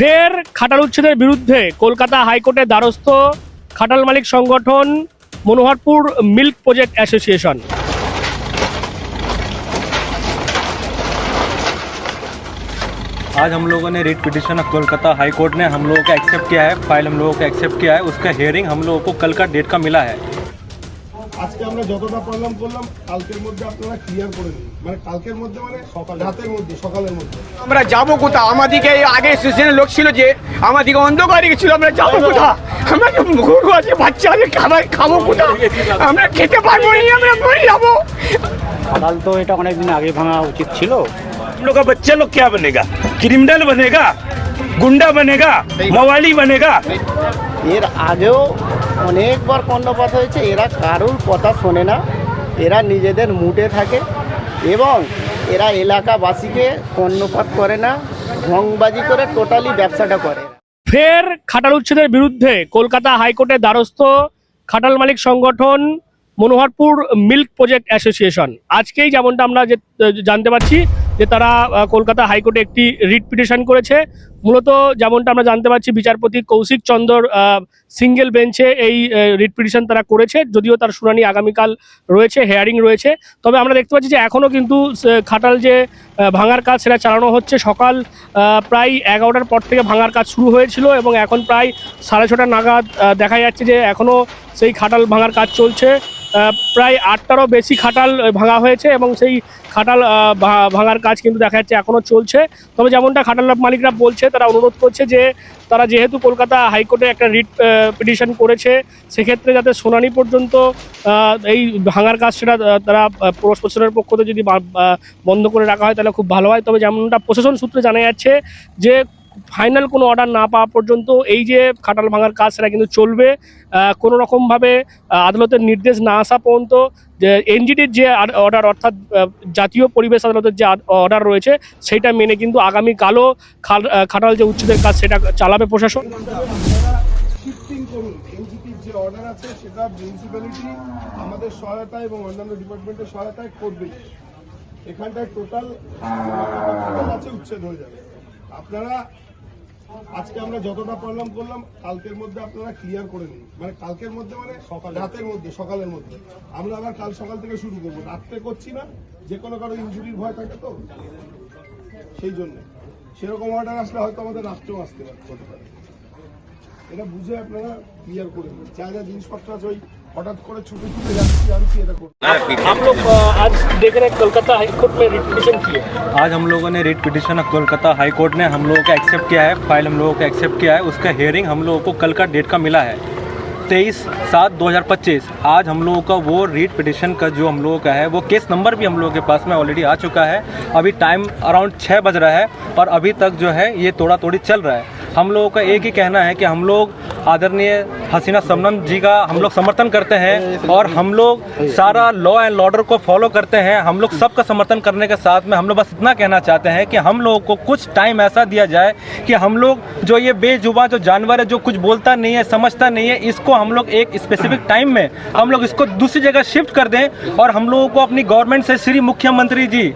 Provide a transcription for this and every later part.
ফের খাটাল উচ্ছেদের বিরুদ্ধে কলকাতা হাইকোর্টের দ্বারস্থ খাটাল মালিক সংগঠন মনোহরপুর মিল্ক প্রজেক্ট অ্যাসোসিয়েশন आज हम लोगों ने writ petition Kolkata high court ने हम लोगों का एक्सेप्ट किया है फाइल हम लोगों का एक्सेप्ट किया है उसका हियरिंग हम लोगों को कल का डेट का मिला है আজকে আমরা যতটা পারলাম করলাম কালকের মধ্যে আপনারা ক্লিয়ার করে দিন মানে কালকের মধ্যে মানে সকাল রাতের মধ্যে সকালের মধ্যে আমরা যাবো কোথা আমাদিকে এই আগে স্টেশনের লোক ছিল যে আমাদিকে অন্ধকারে গেছিল আমরা যাবো কোথা আমরা যে গরু আছে বাচ্চা আছে খাবার খাবো কোথা আমরা খেতে পারবো না আমরা মরে যাবো খাটাল তো এটা অনেক দিন আগে ভাঙা উচিত ছিল हम लोग का बच्चा लोग क्या बनेगा क्रिमिनल बनेगा गुंडा बनेगा मवाली बनेगा এর আগেও অনেকবার কর্ণপাত হয়েছে, এরা কারুর কথা শোনে না, এরা নিজেদের মুটে থাকে এবং এরা এলাকাবাসীকে কর্ণপাত করে না ভংবাজি করে টোটালি ব্যবসাটা করে। ফের খাটাল উচ্ছেদের বিরুদ্ধে কলকাতা হাইকোর্টের দ্বারস্থ খাটাল মালিক সংগঠন মনোহরপুর মিল্ক প্রজেক্ট অ্যাসোসিয়েশন। আজকেই যেমনটা আমরা যে জানতে পারছি যে তারা কলকাতা হাইকোর্টে একটি রিট পিটিশন করেছে। মূলত যেমনটা আমরা জানতে পারছি, বিচারপতি কৌশিক চন্দর সিঙ্গেল বেঞ্চে এই রিট পিটিশন তারা করেছে। যদিও তার শুনানি আগামীকাল রয়েছে হেয়ারিং রয়েছে। তবে আমরা দেখতে পাচ্ছি যে এখনও কিন্তু খাটাল যে ভাঙার কাজ সেটা চালানো হচ্ছে। সকাল প্রায় এগারোটার পর থেকে ভাঙার কাজ শুরু হয়েছিল এবং এখন প্রায় সাড়ে ছটা নাগাদ দেখা যাচ্ছে যে এখনও সেই খাটাল ভাঙার কাজ চলছে। প্রায় আটটারও বেশি খাটাল ভাঙা হয়েছে এবং সেই খাটাল ভাঙার কাজ কিন্তু দেখা যাচ্ছে এখনও চলছে। তবে যেমনটা খাটাল মালিকরা বলছে, তারা অনুরোধ করছে যে তারা যেহেতু কলকাতা হাইকোর্টে একটা রিট পিটিশন করেছে, সেক্ষেত্রে যাতে শুনানি পর্যন্ত এই ভাঙার কাজ সেটা তারা প্রশাসনের পক্ষ থেকে যদি বন্ধ করে রাখা হয়, তাহলে খুব ভালো হয়। তবে যেমনটা প্রশাসন সূত্রে জানা যাচ্ছে যে ফাইনাল কোনো অর্ডার না পাওয়া পর্যন্ত এই যে খাটাল ভাঙার কাজ সেটা কিন্তু চলবে। কোনো রকমভাবে আদালতের নির্দেশ না আসা পর্যন্ত যে এনজিটির যে অর্ডার অর্থাৎ জাতীয় পরিবেশ আদালতের যে অর্ডার রয়েছে সেটা মেনে কিন্তু আগামীকালও খাটাল যে উচ্ছেদের কাজ সেটা চালাবে প্রশাসন। এখানটায় টোটাল আছে, উচ্ছেদ হয়ে যাবে। আপনারা আজকে আমরা যতটা পারলাম করলাম কালকের মধ্যে আপনারা ক্লিয়ার করে নিন। মানে কালকের মধ্যে মানে সকাল রাতের মধ্যে সকালের মধ্যে। আমরা আবার কাল সকাল থেকে শুরু করব। রাত্রে করছি না যে কোনো কারও ইনজুরির ভয় থাকে তো? সেই জন্য। সেরকম অর্ডার আসলে হয়তো আমাদের রাত্রেও আসতে পারে এটা বুঝে আপনারা ক্লিয়ার করে নিন। যা যা জিনিসপত্র আছে ওই हम लोग आज देख रहे हैं कोलकाता हाई कोर्ट में रिट पिटिशन किया आज हम लोगों ने writ petition Kolkata high court ने हम लोगों का एक्सेप्ट किया है फ़ाइल हम लोगों का एक्सेप्ट किया है उसका हेयरिंग हम लोगों को कल का डेट का मिला है। तेईस सात 2025 आज हम लोगों का वो रीट पिटिशन का जो हम लोगों का है वो केस नंबर भी हम लोगों के पास में ऑलरेडी आ चुका है। अभी टाइम अराउंड छः बज रहा है और अभी तक जो है ये थोड़ा थोड़ी चल रहा है। हम लोगों का एक ही कहना है कि हम लोग आदरणीय हसीना समनम जी का हम लोग समर्थन करते हैं और हम लोग सारा लॉ एंड ऑर्डर को फॉलो करते हैं। हम लोग सबका समर्थन करने के साथ में हम लोग बस इतना कहना चाहते हैं कि हम लोगों को कुछ टाइम ऐसा दिया जाए कि हम लोग जो ये बेजुबा जो जानवर है, जो कुछ बोलता नहीं है, समझता नहीं है, इसको हम लोग एक स्पेसिफिक टाइम में हम लोग इसको दूसरी जगह शिफ्ट कर दें और हम लोगों को अपनी गवर्नमेंट से श्री मुख्यमंत्री जी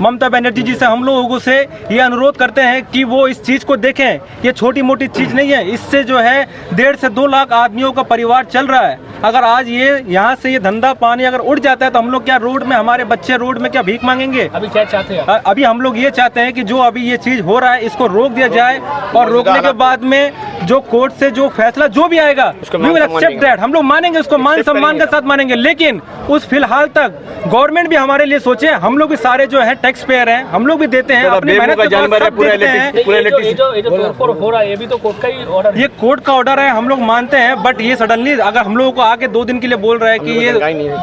ममता बनर्जी जी से हम लोगों से ये अनुरोध करते हैं कि वो इस चीज़ को देखें। ये छोटी मोटी चीज़ नहीं है। इससे जो है डेढ़ से दो लाख आदमियों का परिवार चल रहा है। अगर आज ये यहाँ से ये धंधा पानी अगर उड़ जाता है तो हम लोग क्या रोड में हमारे बच्चे रोड में क्या भीख मांगेंगे? अभी क्या चाहते हैं अभी हम लोग ये चाहते हैं कि जो अभी ये चीज़ हो रहा है इसको रोक दिया जाए और रोकने के बाद में जो कोर्ट से जो फैसला जो भी आएगा accept that हम लोग मानेंगे उसको मान सम्मान के साथ मानेंगे। लेकिन उस फ़िलहाल तक गवर्नमेंट भी हमारे लिए सोचे हम लोग भी सारे जो है टैक्स पेयर है हम लोग भी देते हैं अपनी मेहनत के बाद सब ये जो ये जो ये जो तोड़फोड़ हो रहा है ये भी तो कोर्ट का ही ऑर्डर है। ये कोर्ट का ऑर्डर है हम लोग मानते हैं बट ये सडनली अगर हम लोगों को आके दो दिन के लिए बोल रहा है कि ये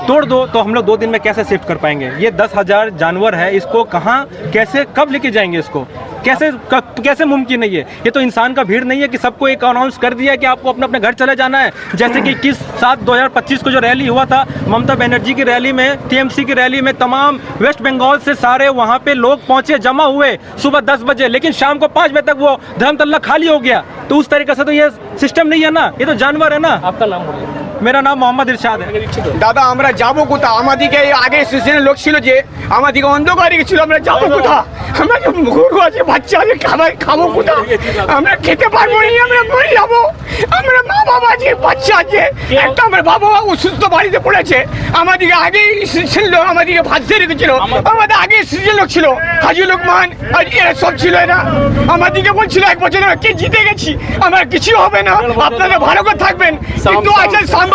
तोड़ दो तो हम लोग दो दिन में कैसे शिफ्ट कर पाएँगे? ये दस हज़ार जानवर है इसको कहाँ कैसे कब लेके जाएँगे इसको? कैसे कैसे मुमकिन नहीं है ये? तो इंसान का भीड़ नहीं है कि सबको एक अनाउंस कर दिया कि आपको अपने अपने घर चले जाना है। जैसे कि इक्कीस सात दो हज़ार पच्चीस को जो रैली हुआ था, ममता बनर्जी की रैली में टीएमसी की रैली में तमाम वेस्ट बंगाल से सारे वहाँ पे लोग पहुँचे, जमा हुए सुबह दस बजे। लेकिन शाम को पाँच बजे तक वो धर्मतल्ला खाली हो गया। तो उस तरीके से तो ये सिस्टम नहीं है ना? ये तो जानवर है ना? आपका नाम बोलिए। মেরা নাম মোহাম্মদ ইরশাদ দাদা আমরা যাব কোথা আমাদেরকে আগে স্টেশনের লোক ছিল যে আমাদেরকে অন্ধকার গেছিল আমরা যাব কোথা আমরা যে গরু আছে বাচ্চা আছে খাবার খাব কোথা আমরা খেতে পারব না আমরা মরে যাব। আমরা মা বাবা আছে বাচ্চা আছে একটা আমার বাবা বাবা অসুস্থ বাড়িতে পড়েছে। আমাদেরকে আগে স্টেশন লোক আমাদেরকে ভাজতে রেখেছিল। আমাদের আগে স্টেশন লোক ছিল। হাজি লোকমান এরা সব ছিল এরা। আমাদেরকে বলছিল এক বছর কে জিতে গেছি। আমরা কিছু হবে না। আপনারা ভালো করে থাকবেন। কিন্তু আছেন সাম্বা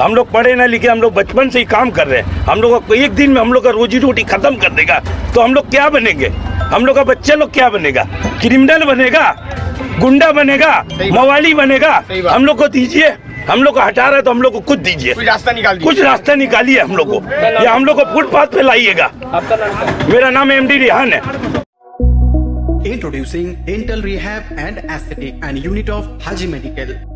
हम लोग पढ़े ना लिखे हम लोग बचपन से ही काम कर रहे हैं हम लोग को एक दिन में हम लोग का रोजी रोटी खत्म कर देगा तो हम लोग क्या बनेंगे हम लोग का बच्चे लोग क्या बनेगा क्रिमिनल बनेगा गुंडा बनेगा मवाली बनेगा हम लोग को दीजिए हम लोग को हटा रहे तो हम लोग को खुद दीजिए कोई रास्ता निकाल कुछ रास्ता निकालिए हम लोग को या हम लोग को फुटपाथ पे लाइएगा है? मेरा नाम एम डी रिहान है Introducing Dental Rehab and Aesthetic and Unit of Haji Medical.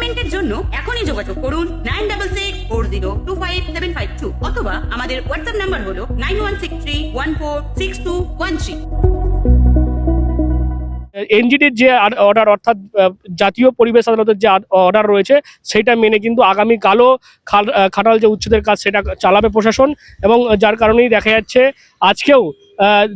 অ্যাপয়েন্টমেন্টের জন্য এখনই যোগাযোগ করুন nine double six four zero two five seven five two অথবা আমাদের হোয়াটসঅ্যাপ নাম্বার হলো nine one six three one four six two one three এনজিটির যে order অর্থাৎ জাতীয় পরিবেশ আদালতের যে অর্ডার রয়েছে সেটা মেনে কিন্তু আগামীকালও খাল- আহ, খাটাল যে উচ্ছেদের কাজ সেটা চালাবে প্রশাসন এবং যার কারণেই দেখা যাচ্ছে আজকেও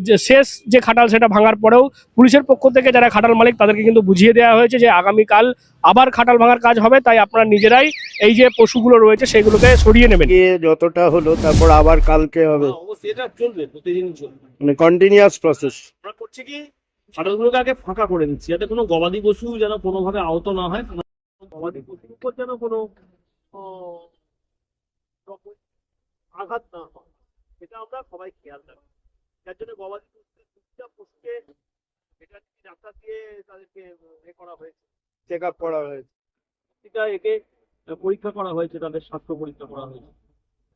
যে শেষ যে খাটাল সেটা ভাঙার পরেও পুলিশের পক্ষ থেকে যারা খাটাল মালিক তাদেরকে কিন্তু বুঝিয়ে দেওয়া হয়েছে যে আগামীকাল আবার খাটাল ভাঙার কাজ হবে তাই আপনারা নিজেরাই এই যে পশুগুলো রয়েছে সেগুলোকে সরিয়ে নেবেন। যতটা হলো তারপর আবার কালকে হবে। অবশ্যই এটা চলবে চলবে। মানে কন্টিনিউয়াস প্রসেস আমরা করছি কি খাটালগুলোকে আগে ফাঁকা করে দিচ্ছি যাতে কোনো গবাদি পশু যেন কোনোভাবে আহত না হয় গবাদি পশুর উপর যেন কোনো আঘাত না হয় এটা আমরা সবাই খেয়াল রাখি যার জন্য গবাদি চুপচাপ পশুকে এটা ডাক্তার দিয়ে তাদেরকে এ করা হয়েছে। চেক আপ করা হয়েছে। এটা একে পরীক্ষা করা হয়েছে তাদের স্বাস্থ্য পরীক্ষা করা হয়েছে।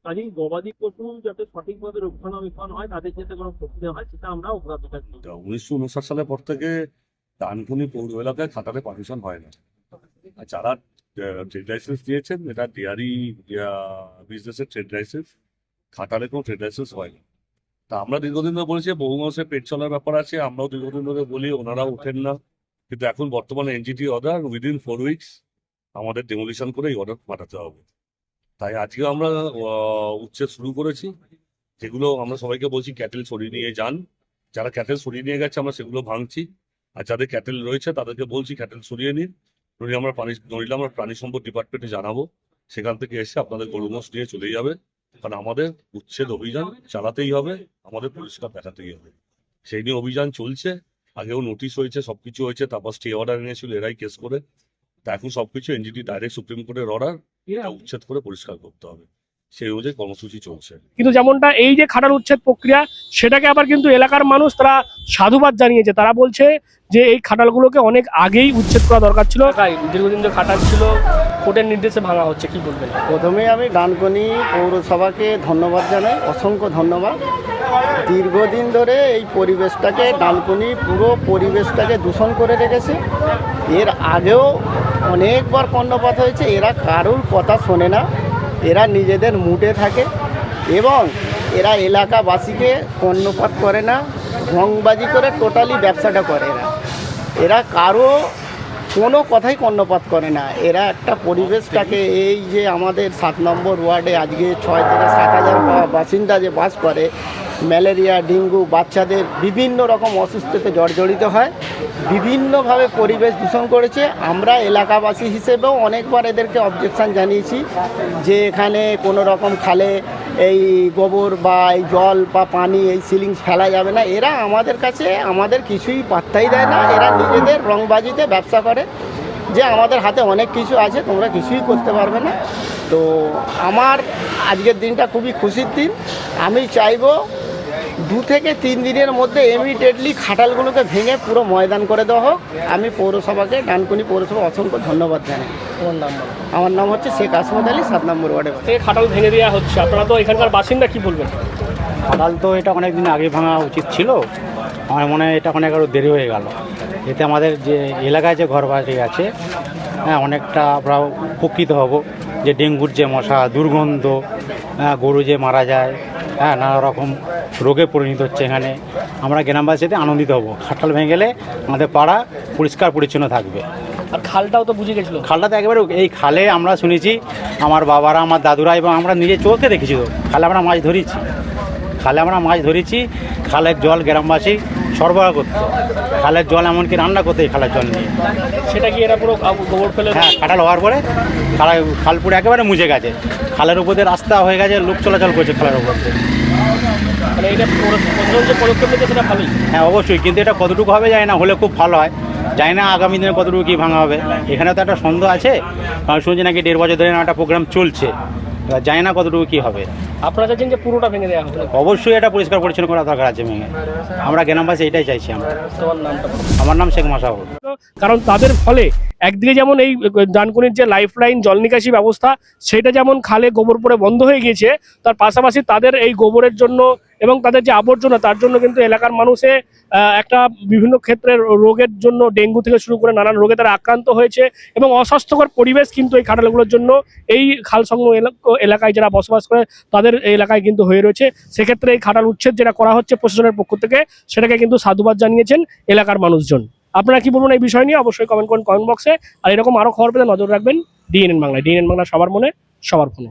কাজেই গবাদি পশু যাতে সঠিকভাবে রক্ষণাবেক্ষণ হয় তাদের যাতে কোনো ক্ষতি হয় সেটা আমরা অগ্রাধিকার দিই। উনিশশো উনষাট সালের পর থেকে ডানকুনি পৌর এলাকায় খাটালে পারমিশন হয় না। আর যারা ট্রেড লাইসেন্স দিয়েছেন এটা ডেয়ারি বিজনেসের ট্রেড লাইসেন্স খাটালে কোনো ট্রেড লাইসেন্স হয় না। তা আমরা দীর্ঘদিন ধরে বলেছি, বহু মানুষের পেট চলার ব্যাপার আছে, আমরাও দীর্ঘদিন ধরে বলি, ওনারাও ওঠেন না। কিন্তু এখন বর্তমানে NGT order within four weeks আমাদের ডেমোলিশন করে এই অর্ডার পাঠাতে হবে। তাই আজকে আমরা উচ্ছেদ শুরু করেছি। যেগুলো আমরা সবাইকে বলছি, ক্যাটেল সরিয়ে নিয়ে যান। যারা ক্যাটেল সরিয়ে নিয়ে গেছে, আমরা সেগুলো ভাঙছি। আর যাদের ক্যাটেল রয়েছে, তাদেরকে বলছি, ক্যাটেল সরিয়ে নিন। নইলে আমরা প্রাণী নইলে আমরা প্রাণী সম্পদ ডিপার্টমেন্টে জানাব। সেখান থেকে এসে আপনাদের গরু নিয়ে চলে যাবে। কারণ আমাদের উচ্ছেদ অভিযান চালাতেই হবে আমাদের পরিষ্কার দেখাতেই হবে। সেই নিয়ে অভিযান চলছে আগেও নোটিশ হয়েছে সবকিছু হয়েছে তারপর স্টে অর্ডার এনেছিল এরাই কেস করে। তা এখন সবকিছু এনজিটি ডাইরেক্ট সুপ্রিম কোর্টের অর্ডার উচ্ছেদ করে পরিষ্কার করতে হবে। সেই অনুযায়ী কর্মসূচি চলছে। কিন্তু যেমনটা এই যে খাটাল উচ্ছেদ প্রক্রিয়া সেটাকে আবার কিন্তু এলাকার মানুষ তারা সাধুবাদ জানিয়েছে। তারা বলছে যে এই খাটালগুলোকে অনেক আগেই উচ্ছেদ করা দরকার ছিল। দীর্ঘদিন যে খাটাল ছিল কোর্টের নির্দেশে ভাঙা হচ্ছে কি বলবেন? প্রথমে আমি ডানকনি পৌরসভাকে ধন্যবাদ জানাই অসংখ্য ধন্যবাদ। দীর্ঘদিন ধরে এই পরিবেশটাকে ডানকুনি পুরো পরিবেশটাকে দূষণ করে রেখেছে। এর আগেও অনেকবার কর্ণপাত হয়েছে এরা কারুর কথা শোনে না। এরা নিজেদের মুটে থাকে এবং এরা এলাকাবাসীকে কর্ণপাত করে না ভংবাজি করে টোটালি ব্যবসাটা করে এরা এরা কারও কোনো কথাই কর্ণপাত করে না। এরা একটা পরিবেশটাকে এই যে আমাদের সাত নম্বর ওয়ার্ডে আজকে ছয় থেকে সাত হাজার বাসিন্দা যে বাস করে ম্যালেরিয়া, ডেঙ্গু বাচ্চাদের বিভিন্ন রকম অসুস্থতে জর্জরিত হয়। বিভিন্নভাবে পরিবেশ দূষণ করেছে। আমরা এলাকাবাসী হিসেবেও অনেকবার এদেরকে অবজেকশন জানিয়েছি যে এখানে কোনো রকম খালে এই গোবর বা এই জল বা পানি, এই সিলিংস ফেলা যাবে না। এরা আমাদের কাছে আমাদের কিছুই পাত্তাই দেয় না। এরা নিজেদের রংবাজিতে ব্যবসা করে যে আমাদের হাতে অনেক কিছু আছে, তোমরা কিছুই করতে পারবে না। তো আমার আজকের দিনটা খুবই খুশির দিন। আমি চাইব দু থেকে তিন দিনের মধ্যে ইমিডিয়েটলি খাটালগুলোকে ভেঙে পুরো ময়দান করে দেওয়া হোক। আমি পৌরসভাকে ডানকুনি পৌরসভা অসংখ্য ধন্যবাদ জানাই। তোমার নাম আমার নাম হচ্ছে শেখ আসমত আলী সাত নম্বর ওয়ার্ডে। খাটাল ভেঙে দেওয়া হচ্ছে? আপনারা তো এখানকার বাসিন্দা কি বলবেন? খাটাল তো এটা অনেক দিন আগে ভাঙা উচিত ছিল। আমার মনে হয় এটা অনেক আরও দেরি হয়ে গেল। এতে আমাদের যে এলাকায় যে ঘর বাড়ি আছে হ্যাঁ অনেকটা আমরা উপকৃত হব। যে ডেঙ্গুর যে মশা দুর্গন্ধ হ্যাঁ গরু যে মারা যায় হ্যাঁ নানা রকম রোগে পরিণত হচ্ছে এখানে। আমরা গ্রামবাসীতে আনন্দিত হব। খাটাল ভেঙে গেলে আমাদের পাড়া পরিষ্কার পরিচ্ছন্ন থাকবে। আর খালটাও তো বুঝে গেছিল। খালটা তো একেবারে এই খালে আমরা শুনেছি আমার বাবারা আমার দাদুরা এবং আমরা নিজে চলতে দেখেছি তো। খালে আমরা মাছ ধরেছি। খালে আমরা মাছ ধরেছি খালের জল গ্রামবাসী সরবরাহ করতো। খালের জল এমনকি রান্না করতে এই খালের জল নিয়ে। সেটা কি এরা পুরো গোবর ফেলে হ্যাঁ খাটাল হওয়ার পরে খালা খাল পুরো একেবারে মুছে গেছে। খালের উপর দিয়ে রাস্তা হয়ে গেছে লোক চলাচল করছে খালের উপর দিয়ে। মানে এটা পুরো- যে পদক্ষেপ নিচ্ছে সেটা ভালোই। হ্যাঁ অবশ্যই। কিন্তু এটা কতটুকু হবে যায় না হলে খুব ভালো হয়। জানি না আগামী দিনে কতটুকু কী ভাঙা হবে। এখানে তো একটা সন্দেহ আছে কারণ শুনছি নাকি দেড় বছর ধরে একটা প্রোগ্রাম চলছে। এবার জানি না কতটুকু কী হবে। আপনারা চাইছেন যে পুরোটা ভেঙে দেওয়া হবে অবশ্যই এটা পরিষ্কার পরিচ্ছন্ন করা দরকার আছে ভেঙে। আমরা গ্রামবাসী এটাই চাইছি আমরা। তোমার নামটা আমার নাম শেখ মাসাহুর কারণ তাদের ফলে একদিকে যেমন এই ডানকুনির যে লাইফ লাইন জল নিকাশি ব্যবস্থা, সেটা যেমন খালে গোবর পরে বন্ধ হয়ে গিয়েছে, তার পাশাপাশি তাদের এই গোবরের জন্য এবং তাদের যে আবর্জনা, তার জন্য কিন্তু এলাকার মানুষে একটা বিভিন্ন ক্ষেত্রে রোগের জন্য ডেঙ্গু থেকে শুরু করে নানান রোগে তারা আক্রান্ত হয়েছে এবং অস্বাস্থ্যকর পরিবেশ কিন্তু এই খাটালগুলোর জন্য এই খাল সংলগ্ন এলাক- এলাকায় যারা বসবাস করে, তাদের এলাকায় কিন্তু হয়ে রয়েছে। সেক্ষেত্রে এই খাটাল উচ্ছেদ যেটা করা হচ্ছে প্রশাসনের পক্ষ থেকে, সেটাকে কিন্তু সাধুবাদ জানিয়েছেন এলাকার মানুষজন। আপনারা কি বলবেন এই বিষয় নিয়ে? অবশ্যই কমেন্ট করুন কমেন্ট বক্সে আর এরকম আরও খবর পেতে নজর রাখবেন ডিএনএন বাংলায়। ডিএনএন বাংলা সবার মনে, সবার ফোনে।